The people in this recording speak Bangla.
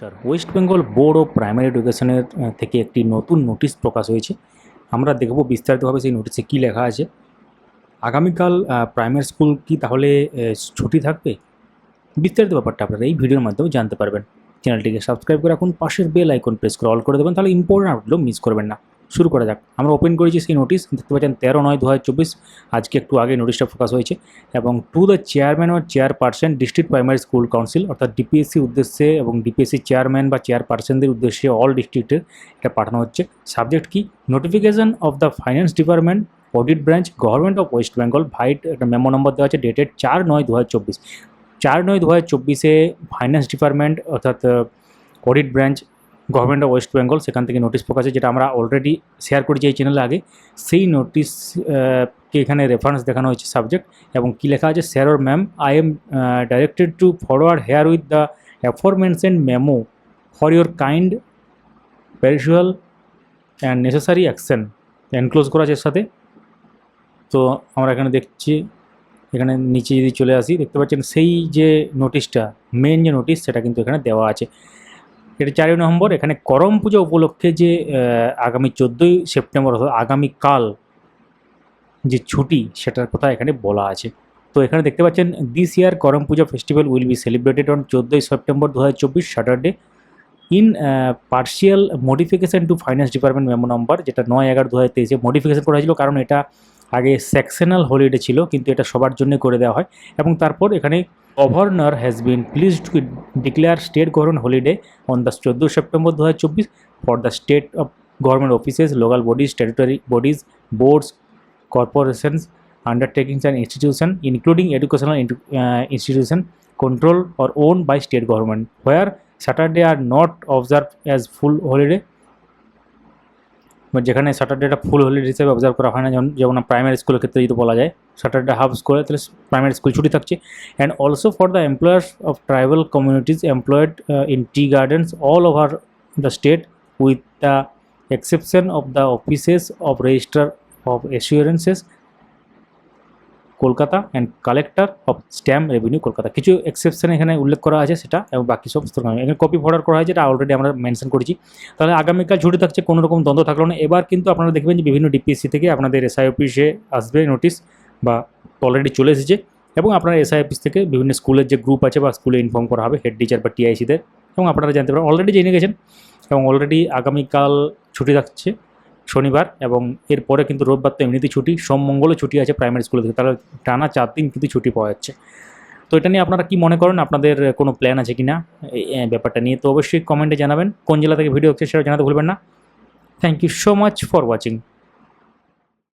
নমস্কার West Bengal board of primary এডুকেশনের থেকে একটি নতুন নোটিশ প্রকাশ হয়েছে। আমরা দেখব বিস্তারিতভাবে সেই নোটিশে কী লেখা আছে। আগামীকাল প্রাইমারি স্কুল কি তাহলে ছুটি থাকবে? বিস্তারিত ব্যাপারটা আপনারা এই ভিডিওর মাধ্যমে জানতে পারবেন। চ্যানেলটিকে সাবস্ক্রাইব করে রাখুন, পাশের বেল আইকন প্রেস করে অল করে দেবেন, তাহলে ইম্পর্টেন্ট আপডেটগুলো মিস করবেন না। শুরু করা যাক। আমরা ওপেন করেছি সেই নোটিশ দেখতে পাচ্ছেন তেরো নয় দু আজকে একটু আগে নোটিশটা ফোকাস হয়েছে। এবং to the chairman O chairperson district primary school council অর্থাৎ ডিপিএসসি উদ্দেশ্যে এবং ডিপিএসসি চেয়ারম্যান বা চেয়ারপারসনদের উদ্দেশ্যে অল ডিস্ট্রিক্টের এটা পাঠানো হচ্ছে। সাবজেক্ট কি? Notification of the finance department audit branch government of West Bengal vide একটা মেমো নম্বর দেওয়া আছে ডেটেড চার নয় দু চার নয় দু হাজার চব্বিশে ফাইন্যান্স ডিপার্টমেন্ট অর্থাৎ audit branch government of West Bengal সেখান থেকে নোটিশ প্রকাশে, যেটা আমরা অলরেডি শেয়ার করেছি এই চ্যানেলে আগে। সেই নোটিশ কে এখানে রেফারেন্স দেখানো হয়েছে সাবজেক্ট এবং কী লেখা আছে? Sir or ma'am I am directed to forward herewith the aforementioned memo for your kind perusal and necessary action enclose করা আছে এর সাথে। তো আমরা এখানে দেখছি, এখানে নিচে যদি চলে আসি, দেখতে পাচ্ছেন সেই যে নোটিশটা মেন যে নোটিশ সেটা কিন্তু এখানে দেওয়া আছে। এটা চারই নভেম্বর, এখানে করম পুজো উপলক্ষে যে আগামী চোদ্দোই সেপ্টেম্বর অর্থাৎ আগামীকাল যে ছুটি, সেটার কথা এখানে বলা আছে। তো এখানে দেখতে পাচ্ছেন this year Karam Puja festival will be celebrated on চোদ্দোই সেপ্টেম্বর দু হাজার চব্বিশ Saturday in partial modification to finance department memo number যেটা নয় এগারো দু হাজার তেইশে মডিফিকেশন করা হয়েছিল। কারণ এটা আগে সেকশনাল হলিডে ছিল, কিন্তু এটা সবার জন্য করে দেওয়া হয়। এবং তারপর এখানে governor has been pleased to declare state government holiday on the চোদ্দ সেপ্টেম্বর দু হাজার চব্বিশ for the state of government offices local bodies territory bodies boards corporations undertakings and institution including educational institution control or own by state government where Saturday are not observe as full holiday বা যেখানে স্যাটারডেটা ফুল হলিডে হিসেবে অবজার্ভ করা হয় না, যেমন যেমন প্রাইমারি স্কুলের ক্ষেত্রে যদি বলা যায় স্যাটারডে হাফ স্কুলে তাহলে প্রাইমারি স্কুল ছুটি থাকছে। And also for the employers of tribal communities employed in tea gardens all over the state with the exception of the offices of register of assurances Kolkata and collector of stamp revenue Kolkata. কিছু এক্সেপশন এখানে উল্লেখ করা আছে সেটা এবং বাকি সব এখানে কপি ফর্ডার করা হয়েছে, এটা অলরেডি আমরা মেনশন করেছি। তাহলে আগামীকাল ছুটি থাকছে, কোনো রকম দ্বন্দ্ব থাকল না। এবার কিন্তু আপনারা দেখবেন যে বিভিন্ন ডিপিএসসি থেকে আপনাদের এসআই অফিসে আসবে নোটিশ বা অলরেডি চলে এসেছে এবং আপনার এসআই অফিস থেকে বিভিন্ন স্কুলের যে গ্রুপ আছে বা স্কুলে ইনফর্ম করা হবে হেড টিচার বা টিআইসিদের এবং আপনারা জানতে পারেন অলরেডি জেনে গেছেন এবং অলরেডি আগামীকাল ছুটি থাকছে। শনিবার এবং এরপরে কিন্তু রোববার তো এমনিতেই ছুটি, সোম, মঙ্গলও ছুটি আছে প্রাইমারি স্কুলে থেকে তাহলে টানা চার দিন কিন্তু ছুটি পাওয়া যাচ্ছে। তো এটা নিয়ে আপনারা কি মনে করেন? আপনাদের কোনো প্ল্যান আছে কি না ব্যাপারটা নিয়ে তো অবশ্যই কমেন্টে জানাবেন। কোন জেলা থেকে ভিডিও হচ্ছে সেটা জানাতে ভুলবেন না। Thank you so much for watching